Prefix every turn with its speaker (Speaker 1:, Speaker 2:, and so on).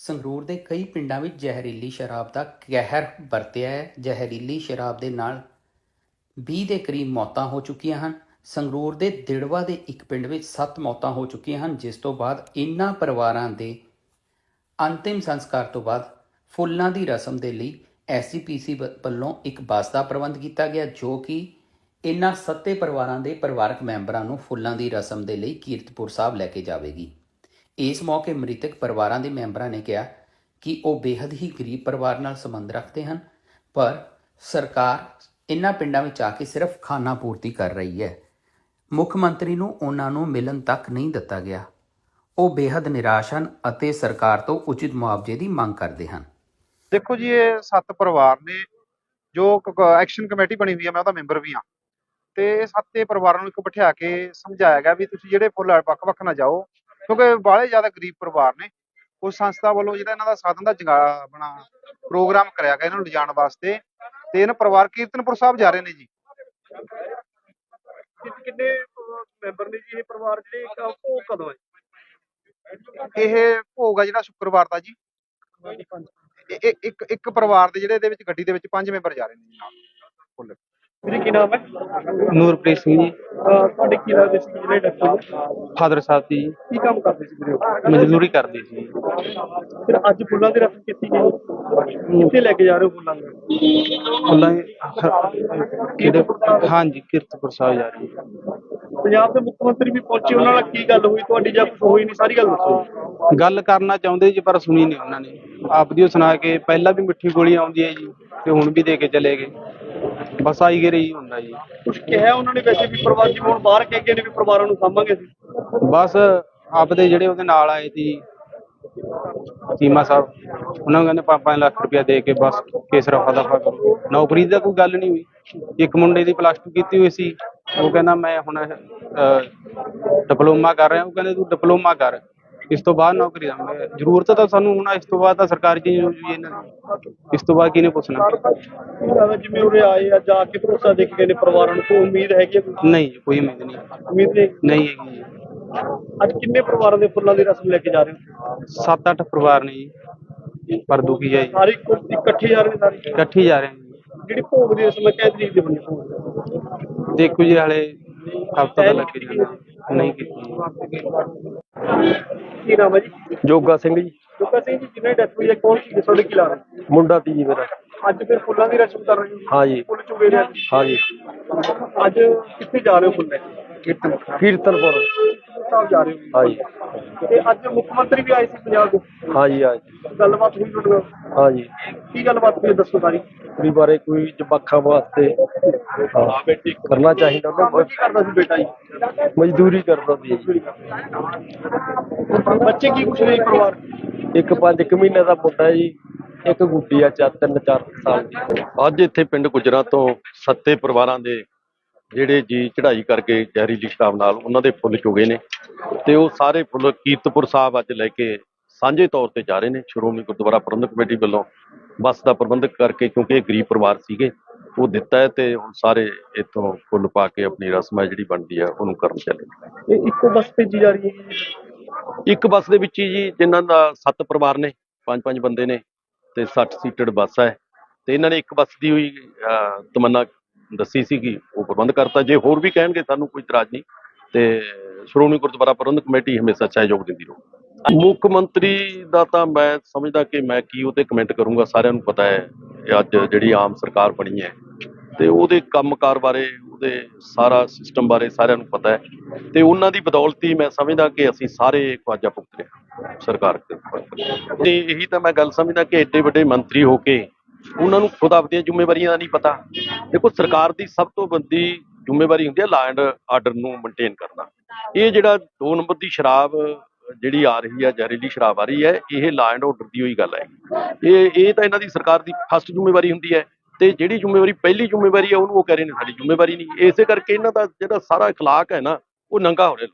Speaker 1: ਸੰਗਰੂਰ ਦੇ ਕਈ ਪਿੰਡਾਂ ਵਿੱਚ ਜ਼ਹਿਰੀਲੀ ਸ਼ਰਾਬ ਦਾ ਕਹਿਰ ਵਰਤਿਆ ਹੈ। ਜ਼ਹਿਰੀਲੀ ਸ਼ਰਾਬ ਦੇ ਨਾਲ 20 ਦੇ ਕਰੀਬ ਮੌਤਾਂ ਹੋ ਚੁੱਕੀਆਂ ਹਨ। ਸੰਗਰੂਰ ਦੇ ਦਿੜਵਾ ਦੇ ਇੱਕ ਪਿੰਡ ਵਿੱਚ 7 ਮੌਤਾਂ ਹੋ ਚੁੱਕੀਆਂ ਹਨ, ਜਿਸ ਤੋਂ ਬਾਅਦ ਇਨ੍ਹਾਂ ਪਰਿਵਾਰਾਂ ਦੇ ਅੰਤਿਮ ਸੰਸਕਾਰ ਤੋਂ ਬਾਅਦ ਫੁੱਲਾਂ ਦੀ ਰਸਮ ਦੇ ਲਈ ਐਸਜੀਪੀਸੀ ਵੱਲੋਂ ਇੱਕ ਬੱਸ ਦਾ ਪ੍ਰਬੰਧ ਕੀਤਾ ਗਿਆ, ਜੋ ਕਿ ਇਨ੍ਹਾਂ ਸੱਤੇ ਪਰਿਵਾਰਾਂ ਦੇ ਪਰਿਵਾਰਕ ਮੈਂਬਰਾਂ ਨੂੰ ਫੁੱਲਾਂ ਦੀ ਰਸਮ ਦੇ ਲਈ ਕੀਰਤਪੁਰ ਸਾਹਿਬ ਲੈ ਕੇ ਜਾਵੇਗੀ। ਇਸ ਮੌਕੇ ਮ੍ਰਿਤਕ ਪਰਿਵਾਰਾਂ ਦੇ ਮੈਂਬਰਾਂ ਨੇ ਕਿਹਾ ਕਿ ਉਹ ਬੇहद ਹੀ ਗਰੀਬ ਪਰਿਵਾਰ ਨਾਲ ਸੰਬੰਧ ਰੱਖਦੇ ਹਨ, ਪਰ ਸਰਕਾਰ ਇਨ੍ਹਾਂ ਪਿੰਡਾਂ ਵਿੱਚ ਆ ਕੇ ਸਿਰਫ ਖਾਣਾ ਪੂਰਤੀ ਕਰ ਰਹੀ ਹੈ। ਮੁੱਖ ਮੰਤਰੀ ਨੂੰ ਉਹਨਾਂ ਨੂੰ ਮਿਲਣ ਤੱਕ ਨਹੀਂ ਦਿੱਤਾ ਗਿਆ। ਉਹ ਬੇहद ਨਿਰਾਸ਼ ਹਨ ਅਤੇ ਸਰਕਾਰ ਤੋਂ ਉਚਿਤ ਮੁਆਵਜ਼ੇ ਦੀ ਮੰਗ ਕਰਦੇ ਹਨ।
Speaker 2: ਦੇਖੋ ਜੀ, ਇਹ ਸੱਤ ਪਰਿਵਾਰ ਨੇ, ਜੋ ਐਕਸ਼ਨ ਕਮੇਟੀ ਬਣੀ ਹੋਈ ਹੈ ਮੈਂ ਉਹਦਾ ਮੈਂਬਰ ਵੀ ਹਾਂ। ਤੇ ਸੱਤੇ ਪਰਿਵਾਰਾਂ ਨੂੰ ਇੱਕ ਬਿਠਾ ਕੇ ਸਮਝਾਇਆ ਗਿਆ ਵੀ ਤੁਸੀਂ ਜਿਹੜੇ ਫੁੱਲ ਵੱਖ-ਵੱਖ ਨਾ ਜਾਓ। ਕਿਉਂਕਿ ਬਾਹਲੇ ਜ਼ਿਆਦਾ ਗਰੀਬ ਪਰਿਵਾਰ ਨੇ ਉਸ ਸੰਸਥਾ ਵੱਲੋਂ ਜਿਹੜਾ ਇਹਨਾਂ ਦਾ ਸਾਧਨ ਦਾ ਜਗਾ ਬਣਾ ਪ੍ਰੋਗਰਾਮ ਕਰਿਆ ਗਿਆ ਇਹਨਾਂ ਨੂੰ ਲਿਜਾਣ ਵਾਸਤੇ ਤੇ ਇਹਨਾਂ ਪਰਿਵਾਰ ਕੀਰਤਨਪੁਰ ਸਾਹਿਬ ਜਾ ਰਹੇ ਨੇ ਜੀ।
Speaker 3: ਕਿੰਨੇ ਮੈਂਬਰ ਨੇ ਜੀ ਇਹ ਪਰਿਵਾਰ ਜਿਹੜੇ ਉਹ ਕਦੋਂ ਹੈ?
Speaker 2: ਇਹ ਭੋਗ ਆ ਜਿਹੜਾ ਸ਼ੁੱਕਰਵਾਰ ਦਾ ਜੀ। ਇੱਕ ਇੱਕ ਪਰਿਵਾਰ ਦੇ ਜਿਹੜੇ ਇਹਦੇ ਵਿੱਚ ਗੱਡੀ ਦੇ ਵਿੱਚ ਪੰਜ ਮੈਂਬਰ ਜਾ ਰਹੇ ਨੇ ਜੀ ਨਾਲ।
Speaker 3: ਵੀਰੇ ਕੀ ਨਾਮ ਹੈ?
Speaker 4: ਨੂਰਪ੍ਰੀਤ ਸਿੰਘ ਜੀ।
Speaker 3: ਅਹ ਤੁਹਾਡੇ ਕੀ ਲੱਗਦੇ ਸੀ ਜਿਹੜੇ ਡਾਕਟਰ
Speaker 4: ਫਾਦਰ ਸਾਹਿਬ ਦੀ ਜੀ,
Speaker 3: ਕੀ ਕੰਮ ਕਰਦੇ ਸੀ ਵੀਰੇ ਉਹ?
Speaker 4: ਮਜ਼ਦੂਰੀ ਕਰਦੇ ਸੀ।
Speaker 3: ਫਿਰ ਅੱਜ ਫੁੱਲਾਂ ਦੀ ਰਸਮ ਕੀਤੀ ਗਈ। ਕਿੱਥੇ ਲੈ ਕੇ ਜਾ ਰਹੇ ਹੋ ਫੁੱਲਾਂ ਨੂੰ?
Speaker 4: ਫੁੱਲਾਂ ਦੇ ਹ- ਕਿਹੜੇ ਹਾਂਜੀ ਕੀਰਤਪੁਰ ਸਾਹਿਬ ਜਾ ਰਹੀ
Speaker 3: ਪੰਜਾਬ ਦੇ ਮੁੱਖ ਮੰਤਰੀ ਵੀ ਪਹੁੰਚੇ ਉਹਨਾਂ ਨਾਲ ਕੀ ਗੱਲ ਹੋਈ? ਤੁਹਾਡੀ ਜਾਂ ਕੁਝ ਹੋਈ ਨਹੀਂ? ਸਾਰੀ ਗੱਲ ਦੱਸੋ
Speaker 4: ਗੱਲ ਕਰਨਾ ਚਾਹੁੰਦੇ ਜੀ ਪਰ ਸੁਣੀ ਨਹੀਂ ਉਹਨਾਂ ਨੇ। ਆਪਦੀ ਉਹ ਸੁਣਾ ਕੇ ਪਹਿਲਾਂ ਵੀ ਮਿੱਠੀ ਗੋਲੀ ਆਉਂਦੀ ਹੈ ਜੀ ਤੇ ਹੁਣ ਵੀ ਦੇ ਕੇ ਚਲੇ ਗਏ। ਬਸ ਆਈ ਗਏ ਰਹੀ ਹੁੰਦਾ ਜੀ
Speaker 3: ਕੁਝ ਕਿਹਾ ਉਹਨਾਂ ਨੇ ਵੈਸੇ ਵੀ ਪ੍ਰਵਾਸੀ ਹੁਣ ਬਾਹਰ ਕਹਿ ਗਏ ਨੇ ਵੀ ਪਰਿਵਾਰਾਂ ਨੂੰ ਸਾਂਭਾਂਗੇ ਅਸੀਂ।
Speaker 4: ਬਸ ਆਪਦੇ ਜਿਹੜੇ ਉਹਦੇ ਨਾਲ ਆਏ ਸੀ ਚੀਮਾ ਸਾਹਿਬ ਉਹਨਾਂ ਨੂੰ ਕਹਿੰਦੇ 5 ਲੱਖ ਰੁਪਇਆ ਦੇ ਕੇ ਬਸ ਕੇਸ ਰਫਾ ਦਫਾ ਕਰੋ। ਨੌਕਰੀ ਦੀ ਕੋਈ ਗੱਲ ਨਹੀਂ ਹੋਈ। ਇੱਕ ਮੁੰਡੇ ਦੀ ਪਲੱਸ 2 ਕੀਤੀ ਹੋਈ ਸੀ। ਉਹ ਕਹਿੰਦਾ ਮੈਂ ਹੁਣ ਡਿਪਲੋਮਾ ਕਰ ਰਿਹਾ। ਉਹ ਕਹਿੰਦੇ ਤੂੰ ਡਿਪਲੋਮਾ ਕਰ। ਇਸ ਤੋਂ ਬਾਅਦ ਨੌਕਰੀ ਦਾ ਜ਼ਰੂਰਤ ਤਾਂ ਸਾਨੂੰ ਹੁਣ ਇਸ ਤੋਂ ਬਾਅਦ ਤਾਂ ਸਰਕਾਰੀ ਜੀ ਇਹਨਾਂ ਦੀ ਇਸ ਤੋਂ ਬਾਅਦ ਕਿਹਨੇ ਪੁੱਛਣਾ?
Speaker 3: ਜਿਵੇਂ ਉਰੇ ਆਏ ਆ ਜਾ ਕੇ ਭਰੋਸਾ ਦੇ ਕੇ ਗਏ ਨੇ ਪਰਿਵਾਰਾਂ ਨੂੰ ਕੋਈ ਉਮੀਦ ਹੈਗੀ ਹੈ ਕੋਈ?
Speaker 4: ਨਹੀਂ ਜੀ, ਕੋਈ ਉਮੀਦ ਨਹੀਂ।
Speaker 3: ਉਮੀਦ ਨਹੀਂ
Speaker 4: ਨਹੀਂ ਹੈਗੀ ਜੀ।
Speaker 3: ਅੱਜ ਕਿੰਨੇ ਪਰਿਵਾਰਾਂ ਦੇ ਫੁੱਲਾਂ ਦੀ ਰਸਮ ਲੈ ਕੇ ਜਾ ਰਹੇ ਹੋ?
Speaker 4: ਸੱਤ ਅੱਠ ਪਰਿਵਾਰ ਨੇ ਜੀ। ਪਰ ਦੁਖੀ ਹੈ ਜੀ।
Speaker 3: ਸਾਰੇ ਇੱਕੋ ਇਕੱਠੇ ਜਾ ਰਹੇ ਨੇ ਸਾਰੇ?
Speaker 4: ਇਕੱਠੇ ਹੀ ਜਾ ਰਹੇ ਨੇ ਜੀ।
Speaker 3: ਜਿਹੜੀ ਭੋਗ ਦੀ ਰਸਮ ਹੈ ਕਿਹ ਤਰੀਕ ਦੀ ਬਣੀ
Speaker 4: ਦੇਖੋ ਜੀ ਹਲੇ ਹਫਤਾ ਤਾਂ ਲੱਗ ਜਾਣਾ ਨਹੀਂ ਕੀਤੀ। ਜੀ।
Speaker 3: ਕੀ ਨਾਮ ਹੈ ਜੀ?
Speaker 5: ਜੋਗਾ ਸਿੰਘ ਜੀ।
Speaker 3: ਜੋਗਾ ਸਿੰਘ ਜੀ ਜਿਹਨੇ ਡੈਥ ਹੋਈ ਹੈ ਕੌਣ ਸੀ ਤੁਹਾਡੇ ਕੀ
Speaker 5: ਮੁੰਡਾ ਤੀ ਜੀ ਮੇਰਾ।
Speaker 3: ਅੱਜ ਫਿਰ ਫੁੱਲਾਂ ਦੀ ਰਸਮ ਕਰ ਰਹੇ ਹੋ
Speaker 5: ਹਾਂ ਜੀ।
Speaker 3: ਫੁੱਲ ਚੁਗੇ ਨੇ
Speaker 5: ਹਾਂ ਜੀ।
Speaker 3: ਅੱਜ ਕਿੱਥੇ ਜਾ ਰਹੇ ਹੋ ਫੁੱਲ ਲੈ ਕੇ ਕੀਰਤਨ
Speaker 5: ਕੀਰਤਨਪੁਰ
Speaker 3: ਸਾਹਿਬ ਜਾ ਰਹੇ ਹੋ
Speaker 5: ਹਾਂ ਜੀ।
Speaker 3: ਤੇ ਅੱਜ ਮੁੱਖ ਮੰਤਰੀ ਵੀ ਆਏ ਸੀ ਪੰਜਾਬ ਦੇ।
Speaker 5: ਹਾਂ ਜੀ ਹਾਂ ਜੀ।
Speaker 3: ਗੱਲਬਾਤ ਹੋਈ ਤੁਹਾਡੇ ਨਾਲ?
Speaker 5: ਹਾਂ ਜੀ।
Speaker 3: ਕੀ ਗੱਲਬਾਤ ਹੋਈ ਹੈ ਦੱਸੋ ਸਾਰੀ।
Speaker 5: ਕੁੜੀ ਬਾਰੇ ਕੋਈ ਜਵਾਕਾਂ ਵਾਸਤੇ ਹਾਂ, ਕਰਨਾ ਚਾਹੀਦਾ ਉਹਨੂੰ।
Speaker 3: ਕੀ ਕਰਦਾ ਸੀ ਬੇਟਾ ਜੀ?
Speaker 5: ਮਜ਼ਦੂਰੀ ਕਰਦਾ ਸੀ ਜੀ।
Speaker 3: ਬੱਚੇ ਕੀ ਕੁਛ ਨਹੀਂ ਪਰਿਵਾਰ?
Speaker 5: ਇੱਕ ਪੰਜ ਇੱਕ ਮਹੀਨੇ ਦਾ ਮੁੰਡਾ ਹੈ ਜੀ ਇੱਕ ਗੁੱਡੀ ਆ ਚਾਰ ਤਿੰਨ ਚਾਰ ਸਾਲ ਦੀ।
Speaker 6: ਅੱਜ ਇੱਥੇ ਪਿੰਡ ਗੁਜਰਾ ਤੋਂ ਸੱਤੇ ਪਰਿਵਾਰਾਂ ਦੇ ਜਿਹੜੇ ਜੀ ਚੜ੍ਹਾਈ ਕਰਕੇ ਜ਼ਹਿਰੀਲੀ ਸ਼ਰਾਬ ਨਾਲ ਉਹਨਾਂ ਦੇ ਫੁੱਲ ਚੁਗੇ ਨੇ ਤੇ ਉਹ ਸਾਰੇ ਫੁੱਲ ਕੀਰਤਪੁਰ ਸਾਹਿਬ ਅੱਜ ਲੈ ਕੇ ਸਾਂਝੇ ਤੌਰ ਤੇ ਜਾ ਰਹੇ ਨੇ। ਸ਼੍ਰੋਮਣੀ ਗੁਰਦੁਆਰਾ ਪ੍ਰਬੰਧਕ ਕਮੇਟੀ ਵੱਲੋਂ ਬੱਸ ਦਾ ਪ੍ਰਬੰਧਕ ਕਰਕੇ ਕਿਉਂਕਿ ਇਹ ਗਰੀਬ ਪਰਿਵਾਰ ਸੀਗੇ ਉਹ ਦਿੱਤਾ ਹੈ ਤੇ ਹੁਣ ਸਾਰੇ ਇੱਥੋਂ ਫੁੱਲ ਪਾ ਕੇ ਆਪਣੀ ਰਸਮ ਹੈ ਜਿਹੜੀ ਬਣਦੀ ਹੈ ਉਹਨੂੰ ਕਰਨ ਚੱਲੇ।
Speaker 3: ਇਹ ਇੱਕੋ ਬੱਸ ਭੇਜੀ ਜਾ ਰਹੀ ਹੈ ਜੀ?
Speaker 6: ਇੱਕ ਬੱਸ ਦੇ ਵਿੱਚ ਹੀ ਜੀ ਜਿਨ੍ਹਾਂ ਦਾ ਸੱਤ ਪਰਿਵਾਰ ਨੇ ਪੰਜ ਪੰਜ ਬੰਦੇ ਨੇ ਤੇ 60 ਸੀਟਡ ਬੱਸ ਹੈ। ਤੇ ਇਹਨਾਂ ਨੇ ਇੱਕ ਬੱਸ ਦੀ ਹੋਈ ਤਮੰਨਾ ਦੱਸੀ ਸੀਗੀ ਉਹ ਪ੍ਰਬੰਧ ਕਰਤਾ। ਜੇ ਹੋਰ ਵੀ ਕਹਿਣਗੇ ਸਾਨੂੰ ਕੋਈ ਇਤਰਾਜ਼ ਨਹੀਂ। ਤੇ ਸ਼੍ਰੋਮਣੀ ਗੁਰਦੁਆਰਾ ਪ੍ਰਬੰਧਕ ਕਮੇਟੀ ਹਮੇਸ਼ਾ ਸਹਿਯੋਗ ਦਿੰਦੀ ਰਹੂ। ਮੁੱਖ ਮੰਤਰੀ ਦਾ ਤਾਂ ਮੈਂ ਸਮਝਦਾ ਕਿ ਮੈਂ ਕੀ ਉਹਤੇ ਕਮੈਂਟ ਕਰੂੰਗਾ, ਸਾਰਿਆਂ ਨੂੰ ਪਤਾ ਹੈ ਅੱਜ ਜਿਹੜੀ ਆਮ ਸਰਕਾਰ ਬਣੀ ਹੈ ਤੇ ਉਹਦੇ ਕੰਮਕਾਰ ਬਾਰੇ, ਉਹਦੇ ਸਾਰਾ ਸਿਸਟਮ ਬਾਰੇ ਸਾਰਿਆਂ ਨੂੰ ਪਤਾ ਹੈ ਤੇ ਉਹਨਾਂ ਦੀ ਬਦੌਲਤ ਹੀ ਮੈਂ ਸਮਝਦਾ ਕਿ ਅਸੀਂ ਸਾਰੇ ਖਵਾਜਾ ਭੁਗਤ ਰਹੇ ਹਾਂ ਸਰਕਾਰ ਦੇ ਉੱਪਰ। ਤੇ ਇਹੀ ਤਾਂ ਮੈਂ ਗੱਲ ਸਮਝਦਾ ਕਿ ਐਡੇ ਵੱਡੇ ਮੰਤਰੀ ਹੋ ਕੇ ਉਹਨਾਂ ਨੂੰ ਖੁਦ ਆਪਣੀਆਂ ਜ਼ਿੰਮੇਵਾਰੀਆਂ ਦਾ ਨਹੀਂ ਪਤਾ ਦੇਖੋ, ਸਰਕਾਰ ਦੀ ਸਭ ਤੋਂ ਵੱਡੀ ਜ਼ਿੰਮੇਵਾਰੀ ਹੁੰਦੀ ਹੈ ਲਾ ਐਂਡ ਆਰਡਰ ਨੂੰ ਮੇਨਟੇਨ ਕਰਨਾ ਇਹ ਜਿਹੜਾ ਦੋ ਨੰਬਰ ਦੀ ਸ਼ਰਾਬ ਜਿਹੜੀ ਆ ਰਹੀ ਹੈ ਜ਼ਹਿਰੀਲੀ ਸ਼ਰਾਬ ਆ ਰਹੀ ਹੈ ਇਹ ਲਾ ਐਂਡ ਆਰਡਰ ਦੀ ਹੋਈ ਗੱਲ ਹੈ ਇਹ ਇਹ ਤਾਂ ਇਹਨਾਂ ਦੀ ਸਰਕਾਰ ਦੀ ਫਸਟ ਜ਼ਿੰਮੇਵਾਰੀ ਹੁੰਦੀ ਹੈ ਤੇ ਜਿਹੜੀ ਜ਼ਿੰਮੇਵਾਰੀ ਪਹਿਲੀ ਜ਼ਿੰਮੇਵਾਰੀ ਹੈ ਉਹਨੂੰ ਉਹ ਕਹਿ ਰਹੇ ਨੇ ਸਾਡੀ ਜ਼ਿੰਮੇਵਾਰੀ ਨਹੀਂ ਇਸੇ ਕਰਕੇ ਇਹਨਾਂ ਦਾ ਜਿਹੜਾ ਸਾਰਾ اخلاق ਹੈ ਨਾ ਉਹ ਨੰਗਾ ਹੋ ਰਿਹਾ